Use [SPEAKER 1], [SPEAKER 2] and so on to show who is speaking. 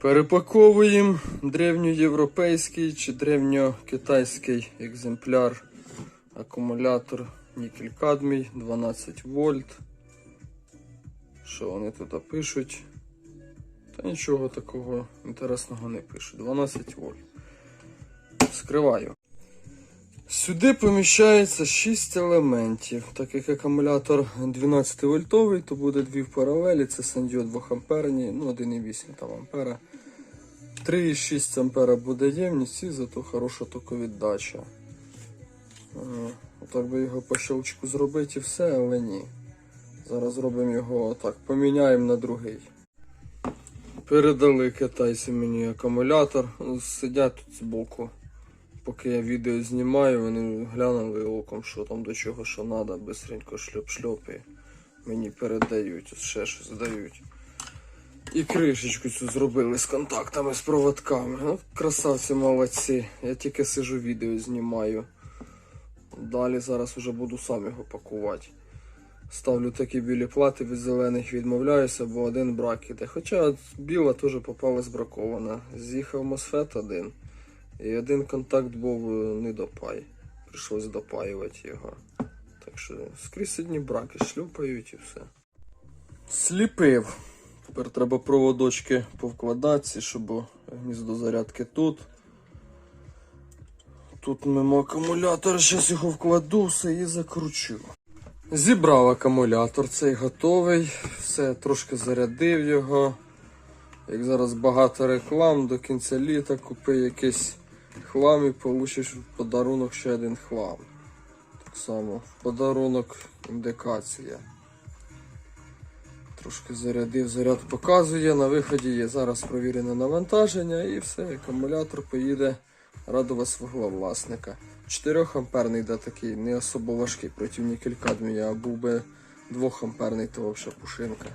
[SPEAKER 1] Перепаковуємо древньоєвропейський чи древньокитайський екземпляр акумулятор нікель кадмій 12 вольт. Що вони тут пишуть? Та нічого такого інтересного не пишуть. 12 вольт. Скриваю. Сюди поміщається 6 елементів. Так як акумулятор 12 вольтовий, то буде дві в паралелі. Це сандіод 2 амперні, ну 1,8 там ампера. 3,6 ампера буде ємність і зато хороша токовіддача. Е, Отак би його по щелчку зробити і все, але ні. Зараз зробимо його так, поміняємо на другий. Передали китайці мені акумулятор. Сидять тут збоку. Поки я відео знімаю, вони глянули оком, що там до чого що треба, бистренько шльоп-шльоп і мені передають, ще щось дають. І кришечку цю зробили з контактами, з проводками. Ну, красавці молодці. Я тільки сижу відео знімаю. Далі зараз вже буду сам його пакувати. Ставлю такі білі плати від зелених відмовляюся, бо один брак іде. Хоча біла теж попалась бракована. З'їхав мосфет один. І один контакт був е, не допай. Прийшлось допаювати його. Так що скрізь одні браки шлюпають і все. Сліпив. Тепер треба проводочки повкладати, щоб гніздо зарядки тут. Тут мимо акумулятора, зараз його вкладу, все і закручу. Зібрав акумулятор, цей готовий. Все, трошки зарядив його. Як зараз багато реклам, до кінця літа купи якийсь хлам і получиш в подарунок ще один хлам. Так само, подарунок індикація. Трошки зарядив, заряд показує, на виході є зараз провірене навантаження і все, акумулятор поїде радувати свого власника. 4 амперний да такий, не особо важкий проти нікель кадмія, а був би 2 амперний, то взагалі пушинка.